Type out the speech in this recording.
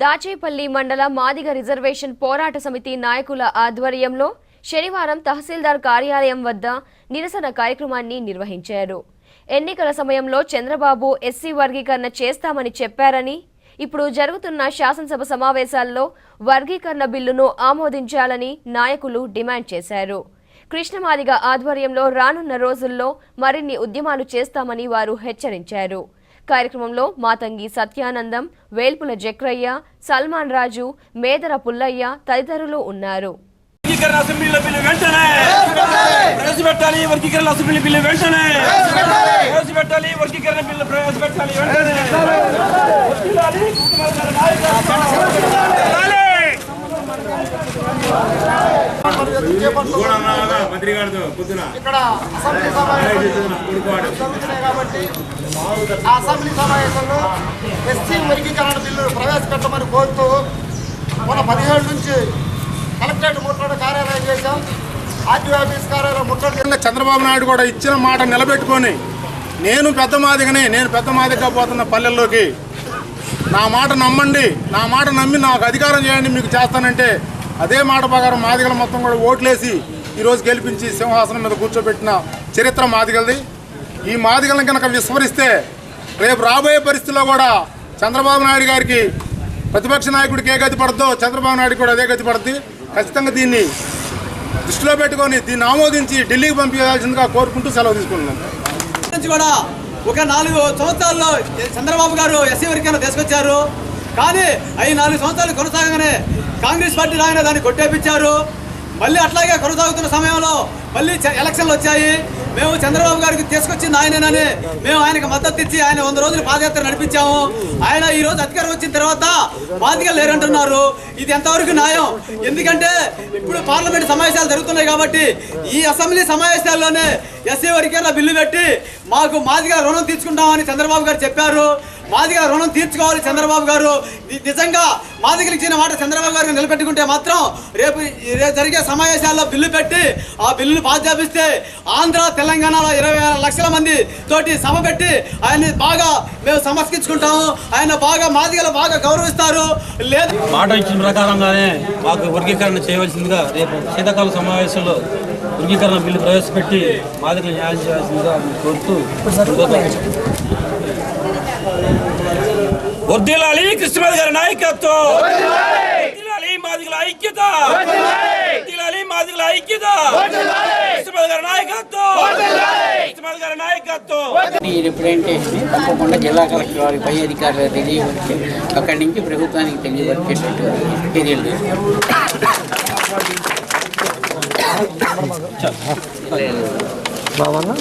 దాచేపల్లి మండల మాదిగ రిజర్వేషన్ పోరాట సమితి నాయకుల ఆధ్వర్యంలో శనివారం తహసీల్దార్ కార్యాలయం వద్ద నిరసన కార్యక్రమాన్ని నిర్వహించారు. ఎన్నికల సమయంలో చంద్రబాబు ఎస్సీ వర్గీకరణ చేస్తామని చెప్పారని ఇప్పుడు జరుగుతున్న శాసనసభ సమావేశాల్లో వర్గీకరణ బిల్లును ఆమోదించాలని నాయకులు డిమాండ్ చేశారు. కృష్ణమాదిగ ఆధ్వర్యంలో రానున్న రోజుల్లో మరిన్ని ఉద్యమాలు చేస్తామని వారు హెచ్చరించారు. కార్యక్రమంలో మాతంగి సత్యానందం వేల్పుల జక్రయ్య సల్మాన్ రాజు మేదర పుల్లయ్య తదితరులు ఉన్నారు. వర్గీకరణ అసెంబ్లీలో బిల్లు వెంటనే! ప్రవేశపెట్టాలి వర్గీకరణ అసెంబ్లీ బిల్లు వెంటనే! ప్రవేశపెట్టాలి వర్గీకరణ బిల్లు ప్రవేశపెట్టాలి వెంటనే! వర్ధిల్లాలి, మంత్రి గారితో పొద్దున ఇక్కడ అసెంబ్లీ సమావేశం కాబట్టి ఆ అసెంబ్లీ సమావేశంలో ఎస్సీ వర్గీకరణ బిల్లు ప్రవేశపెట్టమని కోరుతూ మన పదిహేడు నుంచి కలెక్టరేట్ ముట్టడి కార్యాలయం చేశాం ఆర్టీఓ ఆఫీస్ కార్యాలయం ముట్టడి. చంద్రబాబు నాయుడు కూడా ఇచ్చిన మాట నిలబెట్టుకొని నేను పెద్ద మాదిగనే నేను పెద్ద మాదిగా పోతున్న పల్లెల్లోకి నా మాట నమ్మండి నా మాట నమ్మి నాకు అధికారం చేయండి మీకు చేస్తానంటే అదే మాట ప్రకారం మాదిగల మొత్తం కూడా ఓట్లేసి ఈరోజు గెలిపించి సింహాసనం మీద కూర్చోబెట్టిన చరిత్ర మాదిగలది. ఈ మాదిగలను కనుక విస్మరిస్తే రేపు రాబోయే పరిస్థితుల్లో కూడా చంద్రబాబు నాయుడు గారికి ప్రతిపక్ష నాయకుడికి ఏ గతి పడద్దో చంద్రబాబు నాయుడు కూడా అదే గతి పడుతుంది ఖచ్చితంగా దీన్ని దృష్టిలో పెట్టుకొని దీన్ని ఆమోదించి ఢిల్లీకి పంపించాల్సిందిగా కోరుకుంటూ సెలవు తీసుకుంటున్నాను కూడా ఒక నాలుగు సంవత్సరాల్లో చంద్రబాబు గారు ఎస్సీ వర్గీకరణ తీసుకొచ్చారు. కానీ అవి నాలుగు సంవత్సరాలు కొనసాగగానే కాంగ్రెస్ పార్టీ ఆయన దాన్ని కొట్టేపించారు. మళ్ళీ అట్లాగే కొనసాగుతున్న సమయంలో మళ్ళీ ఎలక్షన్లు వచ్చాయి. మేము చంద్రబాబు గారికి తీసుకొచ్చింది ఆయననని. మేము ఆయనకు మద్దతు ఇచ్చి ఆయన వంద రోజులు పాదయాత్ర నడిపించాము. ఆయన ఈ రోజు అధికారం వచ్చిన తర్వాత బాధ్యత లేరంటున్నారు. ఇది ఎంతవరకు న్యాయం? ఎందుకంటే ఇప్పుడు పార్లమెంట్ సమావేశాలు జరుగుతున్నాయి కాబట్టి ఈ అసెంబ్లీ సమావేశాల్లోనే ఎస్సీ వర్గీకరణ బిల్లు పెట్టి మాకు మాదిగా రుణం తీసుకుంటామని చంద్రబాబు గారు చెప్పారు. మాదిగా రుణం తీర్చుకోవాలి చంద్రబాబు గారు. నిజంగా మాదిగలు ఇచ్చిన మాట చంద్రబాబు గారు నిలబెట్టుకుంటే మాత్రం రేపు రేపు జరిగే సమావేశాల్లో బిల్లు పెట్టి ఆ బిల్లును పాధ్యాపిస్తే ఆంధ్ర తెలంగాణలో ఇరవై ఆరు లక్షల మంది తోటి సభ పెట్టి ఆయన్ని బాగా మేము సమస్కించుకుంటాము. ఆయన బాగా మాదిగలు బాగా గౌరవిస్తారు. లేదు. మాట ఇచ్చిన ప్రకారంగానే మాకు వర్గీకరణ చేయవలసిందిగా రేపు శీతాకాల సమావేశంలో వర్గీకరణ బిల్లు ప్రవేశపెట్టి మాదిగలు న్యాయం చేయాల్సిందిగా కోరుతూ వర్ధిల్లాలి కృష్ణమాది గారి నాయకత్వం వర్ధిల్లాలి మాదిగల ఐక్యత వర్ధిల్లాలి మాదిగల ఐక్యత కృష్ణమాది గారి నాయకత్వం కృష్ణమాది గారి నాయకత్వం ఈ రిప్రజెంటేషన్ తప్పకుండా జిల్లా కలెక్టర్ వారి పై అధికారులు తెలియవచ్చి అక్కడి నుంచి ప్రభుత్వానికి తెలియవచ్చేటట్టు చర్యలు తీసుకుంటాం.